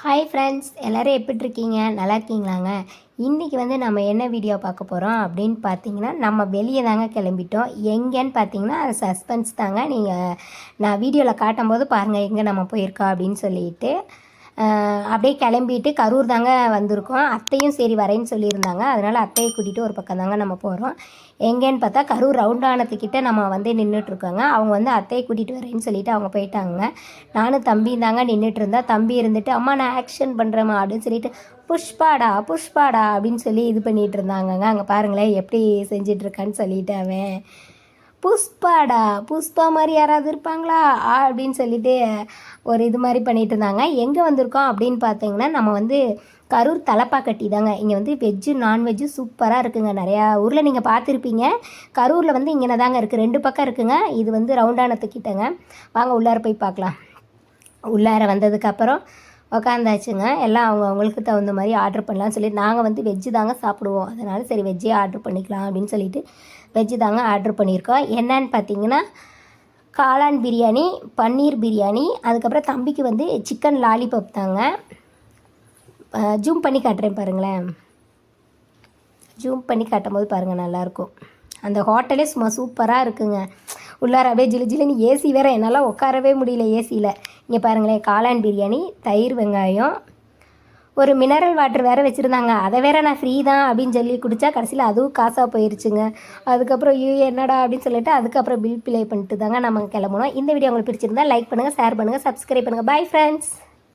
Hi friends எல்லோரும் எப்படி இருக்கீங்க நல்லா இருக்கீங்களாங்க இன்றைக்கி வந்து நம்ம என்ன வீடியோ பார்க்க போகிறோம் அப்படின்னு பார்த்தீங்கன்னா நம்ம வெளியே தாங்க கிளம்பிட்டோம். எங்கேன்னு பார்த்தீங்கன்னா அது சஸ்பென்ஸ் தாங்க. நீங்கள் நான் வீடியோவில் காட்டும்போது பாருங்கள் எங்கே நம்ம போயிருக்கோம் அப்படின்னு சொல்லிட்டு. அப்படியே கிளம்பிட்டு கரூர் தாங்க வந்திருக்கோம். அத்தையும் சரி வரேன்னு சொல்லியிருந்தாங்க. அதனால் அத்தையை கூட்டிகிட்டு ஒரு பக்கம் தாங்க நம்ம போகிறோம் எங்கேன்னு பார்த்தா கரூர் ரவுண்டானத்துக்கிட்ட நம்ம வந்து நின்றுட்டுருக்கோங்க அவங்க வந்து அத்தையை கூட்டிகிட்டு வரேன்னு சொல்லிட்டு அவங்க போயிட்டாங்க. நானும் தம்பி தாங்க நின்றுட்டு இருந்தா தம்பி இருந்துட்டு அம்மா நான் ஆக்ஷன் பண்ணுறேம்மா அப்படின்னு சொல்லிட்டு புஷ்பாடா புஷ்பாடா அப்படின்னு சொல்லி இது பண்ணிகிட்டு இருந்தாங்கங்க. அங்கே பாருங்களேன் எப்படி செஞ்சிட்ருக்கான்னு சொல்லிட்டு அவன். புஷ்பாடா புஷ்பா மாதிரி யாராவது இருப்பாங்களா? ஆ அப்படின்னு சொல்லிட்டு ஒரு இது மாதிரி பண்ணிட்டு இருந்தாங்க. எங்கே வந்திருக்கோம்? அப்படின்னு பார்த்தீங்கன்னா நம்ம வந்து கரூர் தலப்பாக்கட்டி தாங்க. இங்கே வந்து வெஜ்ஜு நான்வெஜ்ஜு சூப்பராக இருக்குங்க. நிறையா ஊரில் நீங்கள் பார்த்துருப்பீங்க. கரூரில் வந்து இங்கே தாங்க இருக்குது ரெண்டு பக்கம் இருக்குங்க. இது வந்து ரவுண்டானத்துக்கிட்டங்க. வாங்க உள்ளார போய் பார்க்கலாம். உள்ளார வந்ததுக்கப்புறம் உக்காந்தாச்சுங்க. எல்லாம் அவங்க அவங்களுக்கு தகுந்த மாதிரி ஆர்டர் பண்ணலாம்னு சொல்லி நாங்கள் வந்து வெஜ்ஜு தாங்க சாப்பிடுவோம். அதனால் சரி வெஜ்ஜே ஆர்டர் பண்ணிக்கலாம் அப்படின்னு சொல்லிட்டு வெஜ்ஜு தாங்க ஆர்டர் பண்ணியிருக்கோம். என்னன்னு பார்த்தீங்கன்னா காளான் பிரியாணி பன்னீர் பிரியாணி அதுக்கப்புறம் தம்பிக்கு வந்து சிக்கன் லாலிபப் தாங்க. ஜூம் பண்ணி காட்டுறேன் பாருங்களேன். ஜூம் பண்ணி காட்டும் போது பாருங்கள் நல்லாயிருக்கும். அந்த ஹோட்டலே சும்மா சூப்பராக இருக்குங்க. உள்ளார அப்படியே ஜிலு ஜிலுன்னு ஏசி வேறு என்னால் உட்காரவே முடியல ஏசியில் இங்கே பாருங்களேன் காளான் பிரியாணி தயிர் வெங்காயம். ஒரு மினரல் வாட்டர் வேறு வச்சுருந்தாங்க. அதை வேற நான் ஃப்ரீ தான் அப்படின்னு சொல்லி குடித்தா கடைசியில் அதுவும் காசாக போயிருச்சுங்க. அதுக்கப்புறம் ஐயோ என்னடா அப்படின்னு சொல்லிட்டு அதுக்கப்புறம் பில் பிளே பண்ணிட்டு தாங்க நம்ம கிளம்பணும் இந்த வீடியோ உங்களுக்கு பிடிச்சிருந்தா லைக் பண்ணுங்கள் ஷேர் பண்ணுங்கள் சப்ஸ்கிரைப் பண்ணுங்கள் பை ஃப்ரெண்ட்ஸ்